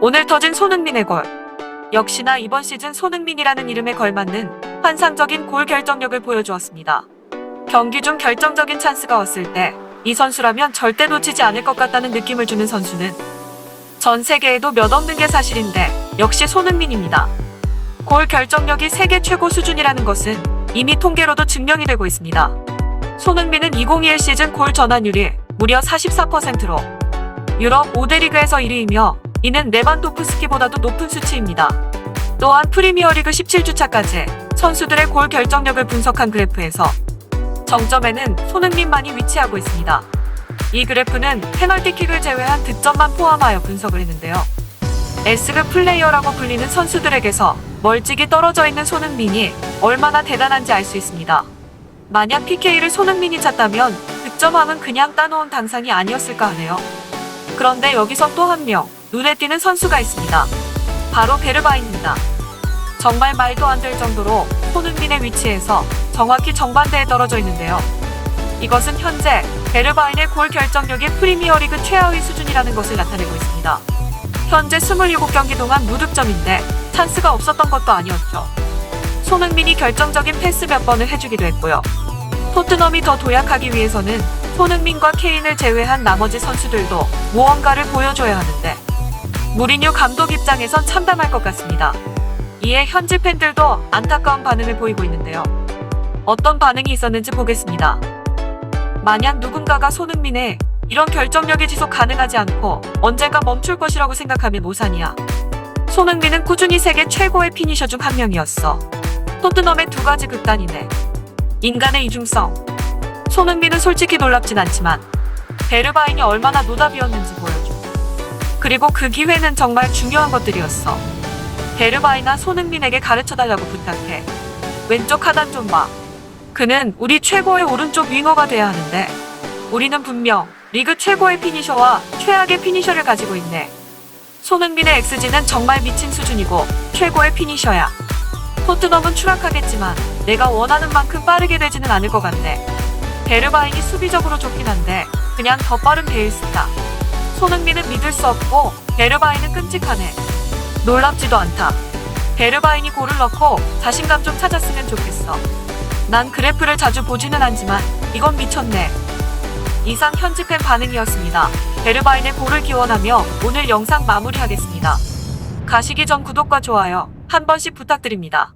오늘 터진 손흥민의 골. 역시나 이번 시즌 손흥민이라는 이름에 걸맞는 환상적인 골 결정력을 보여주었습니다. 경기 중 결정적인 찬스가 왔을 때 이 선수라면 절대 놓치지 않을 것 같다는 느낌을 주는 선수는 전 세계에도 몇 없는 게 사실인데 역시 손흥민입니다. 골 결정력이 세계 최고 수준이라는 것은 이미 통계로도 증명이 되고 있습니다. 손흥민은 2021 시즌 골 전환율이 무려 44%로 유럽 5대 리그에서 1위이며 이는 레반도프스키보다도 높은 수치입니다. 또한 프리미어리그 17주차까지 선수들의 골 결정력을 분석한 그래프에서 정점에는 손흥민만이 위치하고 있습니다. 이 그래프는 페널티킥을 제외한 득점만 포함하여 분석을 했는데요. S그 플레이어라고 불리는 선수들에게서 멀찍이 떨어져 있는 손흥민이 얼마나 대단한지 알 수 있습니다. 만약 PK를 손흥민이 찼다면 득점왕은 그냥 따놓은 당상이 아니었을까 하네요. 그런데 여기서 또 한 명 눈에 띄는 선수가 있습니다. 바로 베르바인입니다. 정말 말도 안 될 정도로 손흥민의 위치에서 정확히 정반대에 떨어져 있는데요. 이것은 현재 베르바인의 골 결정력이 프리미어리그 최하위 수준이라는 것을 나타내고 있습니다. 현재 27경기 동안 무득점인데 찬스가 없었던 것도 아니었죠. 손흥민이 결정적인 패스 몇 번을 해주기도 했고요. 토트넘이 더 도약하기 위해서는 손흥민과 케인을 제외한 나머지 선수들도 무언가를 보여줘야 하는데 무리뉴 감독 입장에선 참담할 것 같습니다. 이에 현지 팬들도 안타까운 반응을 보이고 있는데요. 어떤 반응이 있었는지 보겠습니다. 만약 누군가가 손흥민의 이런 결정력이 지속 가능하지 않고 언젠가 멈출 것이라고 생각하면 오산이야. 손흥민은 꾸준히 세계 최고의 피니셔 중 한 명이었어. 토트넘의 두 가지 극단이네. 인간의 이중성. 손흥민은 솔직히 놀랍진 않지만 베르바인이 얼마나 노답이었는지 보여줘. 그리고 그 기회는 정말 중요한 것들이었어. 베르바이나 손흥민에게 가르쳐달라고 부탁해. 왼쪽 하단 좀 봐. 그는 우리 최고의 오른쪽 윙어가 돼야 하는데 우리는 분명 리그 최고의 피니셔와 최악의 피니셔를 가지고 있네. 손흥민의 XG는 정말 미친 수준이고 최고의 피니셔야. 토트넘은 추락하겠지만 내가 원하는 만큼 빠르게 되지는 않을 것 같네. 베르바인이 수비적으로 좋긴 한데 그냥 더 빠른 베일스다. 손흥민은 믿을 수 없고 베르바인은 끔찍하네. 놀랍지도 않다. 베르바인이 골을 넣고 자신감 좀 찾았으면 좋겠어. 난 그래프를 자주 보지는 않지만 이건 미쳤네. 이상 현지 팬 반응이었습니다. 베르바인의 골을 기원하며 오늘 영상 마무리하겠습니다. 가시기 전 구독과 좋아요 한 번씩 부탁드립니다.